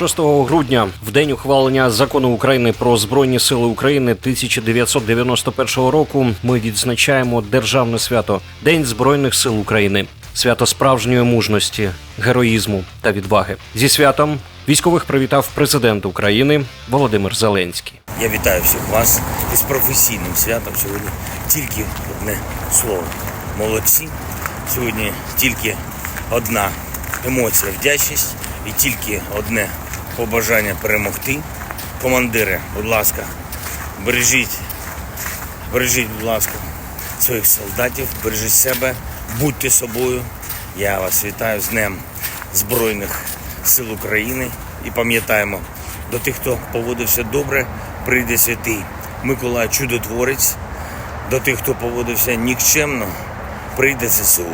6 грудня, в день ухвалення закону України про збройні сили України 1991 року, ми відзначаємо державне свято День збройних сил України. Свято справжньої мужності, героїзму та відваги. Зі святом військових привітав президент України Володимир Зеленський. Я вітаю всіх вас із професійним святом. Сьогодні тільки одне слово. Молодці. Сьогодні тільки одна емоція вдячність і тільки одне побажання перемогти. Командири, будь ласка, бережіть, бережіть, будь ласка, своїх солдатів, бережіть себе, будьте собою. Я вас вітаю з Днем Збройних сил України і пам'ятаємо, до тих, хто поводився добре, прийде святий Миколай Чудотворець, до тих, хто поводився нікчемно, прийде ЗСУ,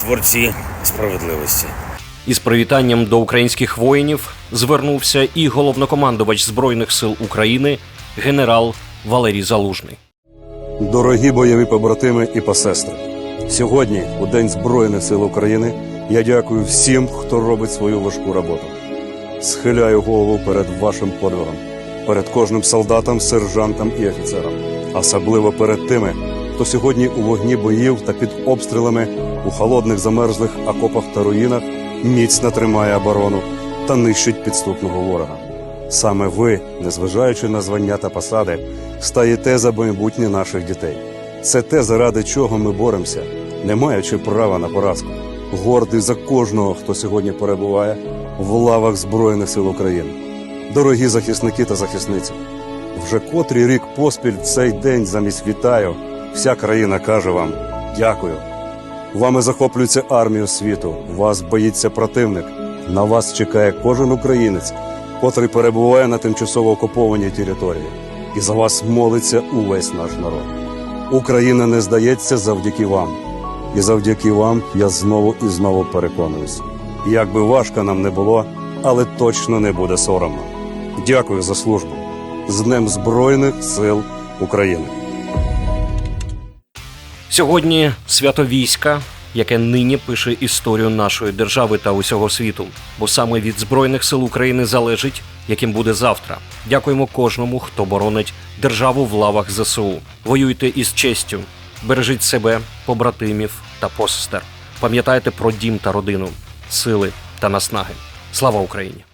творці справедливості. Із привітанням до українських воїнів звернувся і головнокомандувач збройних сил України генерал Валерій Залужний. Дорогі бойові побратими і посестри, сьогодні, у День Збройних сил України, я дякую всім, хто робить свою важку роботу. Схиляю голову перед вашим подвигом, перед кожним солдатом, сержантом і офіцером, особливо перед тими, хто сьогодні у вогні боїв та під обстрілами у холодних замерзлих окопах та руїнах міцно тримає оборону та нищить підступного ворога. Саме ви, незважаючи на звання та посади, стаєте за майбутнє наших дітей. Це те, заради чого ми боремося, не маючи права на поразку. Гордий за кожного, хто сьогодні перебуває в лавах Збройних сил України. Дорогі захисники та захисниці, вже котрий рік поспіль цей день замість вітаю, вся країна каже вам дякую. Вами захоплюється армію світу, вас боїться противник. На вас чекає кожен українець, котрий перебуває на тимчасово окупованій території. І за вас молиться увесь наш народ. Україна не здається завдяки вам. І завдяки вам я знову і знову переконуюсь. Як би важко нам не було, але точно не буде соромно. Дякую за службу. З Днем Збройних сил України. Сьогодні свято війська, яке нині пише історію нашої держави та усього світу, бо саме від збройних сил України залежить, яким буде завтра. Дякуємо кожному, хто боронить державу в лавах ЗСУ. Воюйте із честю, бережіть себе, побратимів та посестер. Пам'ятайте про дім та родину, сили та наснаги. Слава Україні!